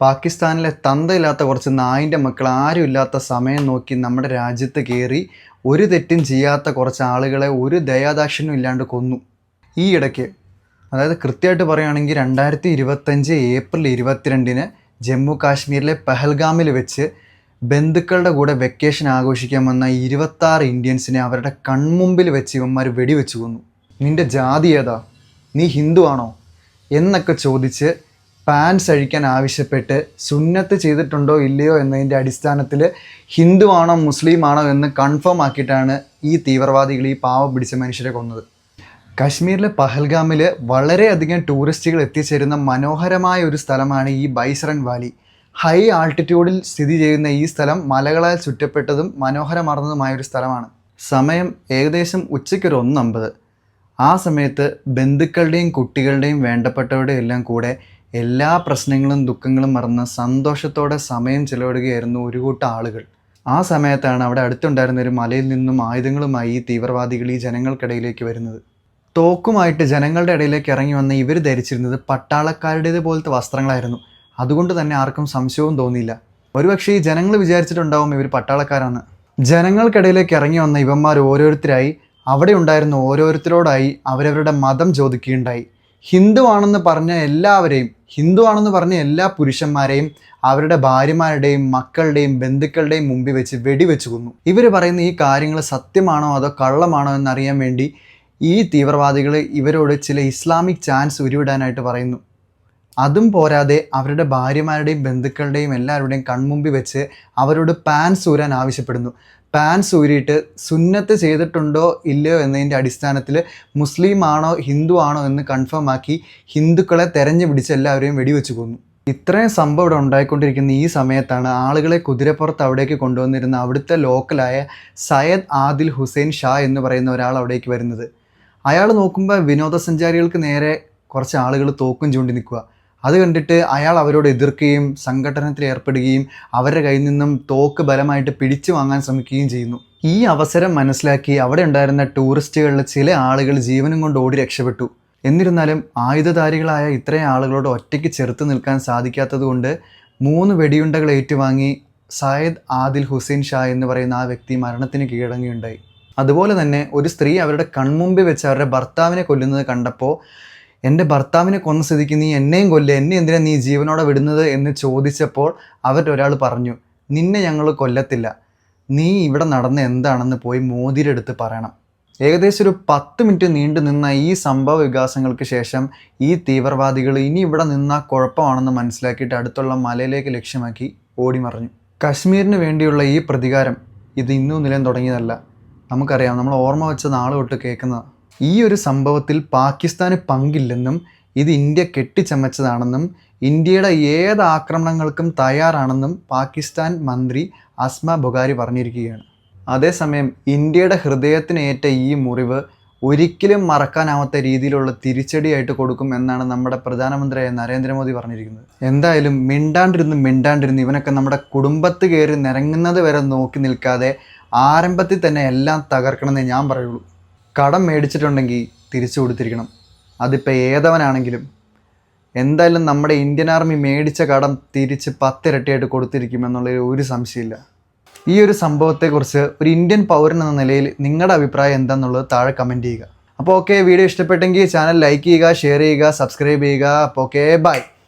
പാകിസ്ഥാനിലെ തന്തയില്ലാത്ത കുറച്ച് നായിന്റെ മക്കൾ ആരും ഇല്ലാത്ത സമയം നോക്കി നമ്മുടെ രാജ്യത്ത് കയറി ഒരു തെറ്റും ചെയ്യാത്ത കുറച്ച് ആളുകളെ ഒരു ദയാദാക്ഷിണ്യം ഇല്ലാണ്ട് കൊന്നു. ഈ ഇടയ്ക്ക് അതായത് കൃത്യമായിട്ട് പറയുകയാണെങ്കിൽ രണ്ടായിരത്തി ഇരുപത്തഞ്ച് ഏപ്രിൽ ഇരുപത്തിരണ്ടിന് ജമ്മു കാശ്മീരിലെ പെഹൽഗാമിൽ വെച്ച് ബന്ധുക്കളുടെ കൂടെ വെക്കേഷൻ ആഘോഷിക്കാൻ വന്ന ഇരുപത്താറ് ഇന്ത്യൻസിനെ അവരുടെ കൺമുമ്പിൽ വെച്ച് ഇവന്മാർ വെടിവെച്ച് കൊന്നു. നിന്റെ ജാതി ഏതാ? നീ ഹിന്ദു ആണോ? എന്നൊക്കെ ചോദിച്ച് പാൻസ് അഴിക്കാൻ ആവശ്യപ്പെട്ട് സുന്നത്ത് ചെയ്തിട്ടുണ്ടോ ഇല്ലയോ എന്നതിന്റെ അടിസ്ഥാനത്തിൽ ഹിന്ദുവാണോ മുസ്ലിമാണോ എന്ന് കൺഫേം ആക്കിയിട്ടാണ് ഈ തീവ്രവാദികൾ ഈ പാവം പിടിച്ച മനുഷ്യരെ കൊന്നത്. കശ്മീരിലെ പഹൽഗാമിൽ വളരെയധികം ടൂറിസ്റ്റുകൾ എത്തിച്ചേരുന്ന മനോഹരമായ ഒരു സ്ഥലമാണ് ഈ ബൈസറൻ വാലി. ഹൈ ആൾട്ടിറ്റ്യൂഡിൽ സ്ഥിതി ചെയ്യുന്ന ഈ സ്ഥലം മലകളാൽ ചുറ്റപ്പെട്ടതും മനോഹരമാർന്നതുമായ ഒരു സ്ഥലമാണ്. സമയം ഏകദേശം ഉച്ചയ്ക്കൊരു ഒന്നമ്പത്. ആ സമയത്ത് ബന്ധുക്കളുടെയും കുട്ടികളുടെയും വേണ്ടപ്പെട്ടവരുടെയും എല്ലാം കൂടെ എല്ലാ പ്രശ്നങ്ങളും ദുഃഖങ്ങളും മറന്ന് സന്തോഷത്തോടെ സമയം ചിലവിടുകയായിരുന്നു ഒരു കൂട്ടം ആളുകൾ. ആ സമയത്താണ് അവിടെ അടുത്തുണ്ടായിരുന്ന ഒരു മലയിൽ നിന്നും ആയുധങ്ങളുമായി ഈ തീവ്രവാദികൾ ഈ ജനങ്ങൾക്കിടയിലേക്ക് വരുന്നത്. തോക്കുമായിട്ട് ജനങ്ങളുടെ ഇടയിലേക്ക് ഇറങ്ങി വന്ന ഇവർ ധരിച്ചിരുന്നത് പട്ടാളക്കാരുടേത് പോലത്തെ വസ്ത്രങ്ങളായിരുന്നു. അതുകൊണ്ട് തന്നെ ആർക്കും സംശയവും തോന്നിയില്ല. ഒരുപക്ഷെ ഈ ജനങ്ങൾ വിചാരിച്ചിട്ടുണ്ടാവും ഇവർ പട്ടാളക്കാരാണ് ജനങ്ങൾക്കിടയിലേക്ക് ഇറങ്ങി വന്ന ഇവന്മാർ ഓരോരുത്തരായി അവിടെ ഉണ്ടായിരുന്ന ഓരോരുത്തരോടായി അവരവരുടെ മതം ചോദിക്കുകയുണ്ടായി. ഹിന്ദുവാണെന്ന് പറഞ്ഞ എല്ലാവരെയും ഹിന്ദു ആണെന്ന് പറഞ്ഞ എല്ലാ പുരുഷന്മാരെയും അവരുടെ ഭാര്യമാരുടെയും മക്കളുടെയും ബന്ധുക്കളുടെയും മുമ്പിൽ വെച്ച് വെടിവെച്ച് കൊന്നു. ഇവർ പറയുന്ന ഈ കാര്യങ്ങൾ സത്യമാണോ അതോ കള്ളമാണോ എന്നറിയാൻ വേണ്ടി ഈ തീവ്രവാദികൾ ഇവരോട് ചില ഇസ്ലാമിക് ചാൻസ് ഉരുവിടാനായിട്ട് പറയുന്നു. അതും പോരാതെ അവരുടെ ഭാര്യമാരുടെയും ബന്ധുക്കളുടെയും എല്ലാവരുടെയും കൺമുമ്പിൽ വെച്ച് അവരോട് പാൻസ് ഊരാൻ ആവശ്യപ്പെടുന്നു. പാൻസ് ഊരിയിട്ട് സുന്നത്ത് ചെയ്തിട്ടുണ്ടോ ഇല്ലയോ എന്നതിന്റെ അടിസ്ഥാനത്തിൽ മുസ്ലിം ആണോ ഹിന്ദു ആണോ എന്ന് കൺഫേം ആക്കി ഹിന്ദുക്കളെ തെരഞ്ഞു പിടിച്ച് എല്ലാവരെയും വെടിവെച്ച് കൊന്നു. ഇത്രയും സംഭവം ഇവിടെ ഉണ്ടായിക്കൊണ്ടിരിക്കുന്ന ഈ സമയത്താണ് ആളുകളെ കുതിരപ്പുറത്ത് അവിടേക്ക് കൊണ്ടുവന്നിരുന്ന അവിടുത്തെ ലോക്കലായ സയ്യദ് ആദിൽ ഹുസൈൻ ഷാ എന്ന് പറയുന്ന ഒരാൾ അവിടേക്ക് വരുന്നത്. അയാൾ നോക്കുമ്പോൾ വിനോദസഞ്ചാരികൾക്ക് നേരെ കുറച്ച് ആളുകൾ തോക്കും ചൂണ്ടി നിൽക്കുക. അത് കണ്ടിട്ട് അയാൾ അവരോട് എതിർക്കുകയും സംഘടനത്തിൽ ഏർപ്പെടുകയും അവരുടെ കയ്യിൽ നിന്നും തോക്ക് ബലമായിട്ട് പിടിച്ചു വാങ്ങാൻ ശ്രമിക്കുകയും ചെയ്യുന്നു. ഈ അവസരം മനസ്സിലാക്കി അവിടെ ഉണ്ടായിരുന്ന ടൂറിസ്റ്റുകളിലെ ചില ആളുകൾ ജീവനും കൊണ്ട് ഓടി രക്ഷപ്പെട്ടു. എന്നിരുന്നാലും ആയുധധാരികളായ ഇത്രയും ആളുകളോട് ഒറ്റയ്ക്ക് ചെറുത്ത് നിൽക്കാൻ സാധിക്കാത്തതുകൊണ്ട് മൂന്ന് വെടിയുണ്ടകൾ ഏറ്റുവാങ്ങി സയ്യദ് ആദിൽ ഹുസൈൻ ഷാ എന്ന് പറയുന്ന ആ വ്യക്തി മരണത്തിന് കീഴടങ്ങിയുണ്ടായി അതുപോലെ തന്നെ ഒരു സ്ത്രീ അവരുടെ കൺമുമ്പിൽ വെച്ച് അവരുടെ ഭർത്താവിനെ കൊല്ലുന്നത് കണ്ടപ്പോൾ എന്റെ ഭർത്താവിനെ കൊന്ന സ്ഥിതിക്ക് നീ എന്നെയും കൊല്ലുക എന്നെ എന്തിനാ നീ ജീവനോടെ വിടുന്നത് എന്ന് ചോദിച്ചപ്പോൾ അവരുടെ ഒരാൾ പറഞ്ഞു നിന്നെ ഞങ്ങൾ കൊല്ലത്തില്ല. നീ ഇവിടെ നടന്ന എന്താണെന്ന് പോയി മോദിയുടെ അടുത്ത് പറയണം. ഏകദേശം ഒരു പത്ത് മിനിറ്റ് നീണ്ടു നിന്ന ഈ സംഭവ വികാസങ്ങൾക്ക് ശേഷം ഈ തീവ്രവാദികൾ ഇനി ഇവിടെ നിന്നാൽ കുഴപ്പമാണെന്ന് മനസ്സിലാക്കിയിട്ട് അടുത്തുള്ള മലയിലേക്ക് ലക്ഷ്യമാക്കി ഓടി മറഞ്ഞു. കശ്മീരിന് വേണ്ടിയുള്ള ഈ പ്രതികാരം ഇത് ഇന്നും നിലയം തുടങ്ങിയതല്ല. നമുക്കറിയാം നമ്മൾ ഓർമ്മ വെച്ച നാളെ തൊട്ട് കേൾക്കുന്ന ഈ ഒരു സംഭവത്തിൽ പാകിസ്ഥാന് പങ്കില്ലെന്നും ഇത് ഇന്ത്യ കെട്ടിച്ചമച്ചതാണെന്നും ഇന്ത്യയുടെ ഏത് ആക്രമണങ്ങൾക്കും തയ്യാറാണെന്നും പാകിസ്ഥാൻ മന്ത്രി അസ്മ ബുഖാരി പറഞ്ഞിരിക്കുകയാണ്. അതേസമയം ഇന്ത്യയുടെ ഹൃദയത്തിനേറ്റ ഈ മുറിവ് ഒരിക്കലും മറക്കാനാവാത്ത രീതിയിലുള്ള തിരിച്ചടിയായിട്ട് കൊടുക്കും എന്നാണ് നമ്മുടെ പ്രധാനമന്ത്രിയായ നരേന്ദ്രമോദി പറഞ്ഞിരിക്കുന്നത്. എന്തായാലും മിണ്ടാണ്ടിരുന്ന് മിണ്ടാണ്ടിരുന്ന് ഇവനൊക്കെ നമ്മുടെ കുടുംബത്ത് കയറി നിരങ്ങുന്നത് വരെ നോക്കി നിൽക്കാതെ ആരംഭത്തിൽ തന്നെ എല്ലാം തകർക്കണമെന്നേ ഞാൻ പറയുള്ളൂ. കടം മേടിച്ചിട്ടുണ്ടെങ്കിൽ തിരിച്ചു കൊടുത്തിരിക്കണം. അതിപ്പോൾ ഏതവനാണെങ്കിലും. എന്തായാലും നമ്മുടെ ഇന്ത്യൻ ആർമി മേടിച്ച കടം തിരിച്ച് പത്തിരട്ടിയായിട്ട് കൊടുത്തിരിക്കുമെന്നുള്ളതിൽ ഒരു സംശയമില്ല. ഈ ഒരു സംഭവത്തെക്കുറിച്ച് ഒരു ഇന്ത്യൻ പൗരൻ എന്ന നിലയിൽ നിങ്ങളുടെ അഭിപ്രായം എന്താണെന്നുള്ളത് താഴെ കമന്റ് ചെയ്യുക. അപ്പോൾ ഓക്കെ വീഡിയോ ഇഷ്ടപ്പെട്ടെങ്കിൽ ചാനൽ ലൈക്ക് ചെയ്യുക ഷെയർ ചെയ്യുക സബ്സ്ക്രൈബ് ചെയ്യുക. അപ്പോൾ ഓക്കെ ബൈ